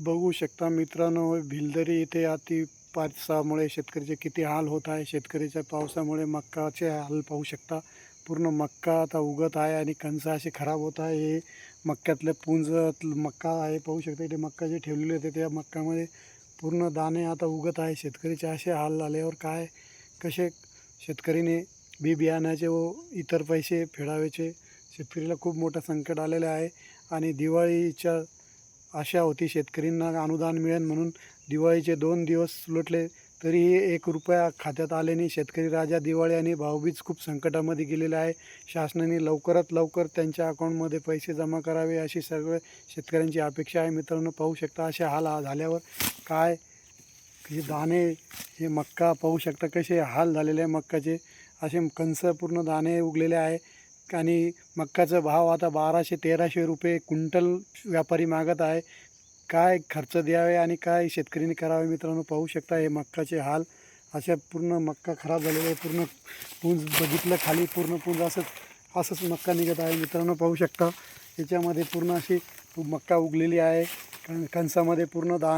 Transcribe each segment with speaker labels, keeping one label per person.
Speaker 1: बघू शकता मित्रांनो भिलदरी इथे अति पावसामुळे शेतकऱ्याचे किती हाल होत आहे शेतकऱ्याच्या पावसामुळे मक्काचे हाल पाहू शकता. पूर्ण मक्का आता उगत आहे आणि कणस असे खराब होत आहे. हे मक्क्यातलं पुंज मक्का आहे पाहू शकता इथे मक्का जे ठेवलेले होते त्या मक्कामध्ये पूर्ण दाणे आता उगत आहे. शेतकरीचे असे हाल झाल्यावर काय कसे शेतकरीने बी बियाण्याचे व इतर पैसे फेडावेचे? शेतकरीला खूप मोठं संकट आलेलं आहे. आणि दिवाळीच्या आशा होती शेतकऱ्यांना अनुदान मिळेल म्हणून दिवाळीचे दोन दिवस उलटले. तरीही एक रुपया खात्यात आल्याने शेतकरी राजा दिवाळी आणि भाऊबीज खूप संकटामध्ये गेलेले आहे. शासनाने लवकरात लवकर त्यांच्या अकाउंटमध्ये पैसे जमा करावे अशी सर्व शेतकऱ्यांची अपेक्षा आहे. मित्रांनो पाहू शकता असे हाल झाल्यावर काय हे दाणे हे मक्का पाहू शकता कसे हाल झालेले आहे मक्काचे. असे कंस पूर्ण दाणे उगलेले आहे. आणि मक्काचा भाव आता बाराशे तेराशे रुपये क्विंटल व्यापारी मागत आहे. काय खर्च द्यावे आणि काय शेतकऱ्यांनी करावे मित्रांनो पाहू शकता हे मक्काचे हाल. अशा पूर्ण मक्का खराब झालेला आहे पूर्ण पुंज बघितलं खाली पूर्ण पुंज असंच असंच मक्का निघत आहे मित्रांनो पाहू शकता. याच्यामध्ये पूर्ण अशी मक्का उगलेली आहे. कण कणसामध्ये पूर्ण दा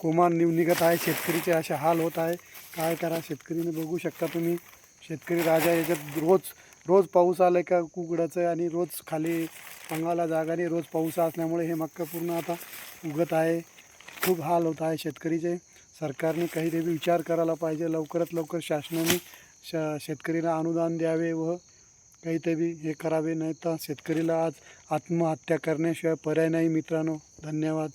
Speaker 1: कोमा निव निघत आहे. शेतकरीचे असे हाल होत आहे. काय करा शेतकरीने बघू शकता तुम्ही. शेतकरी राजा याच्यात रोज रोज पाऊस आला का कुकडाचं आणि रोज खाली अंगाला जागाने रोज पाऊस असल्यामुळे हे मक्का पूर्ण आता उगत आहे. खूप हाल होत आहे शेतकरीचे. सरकारने काहीतरी विचार करायला पाहिजे. लवकरात लवकर शासनाने श शेतकरीला अनुदान द्यावे व काहीतरी हे करावे. नाही तर शेतकरीला आज आत्महत्या करण्याशिवाय पर्याय नाही मित्रांनो. धन्यवाद.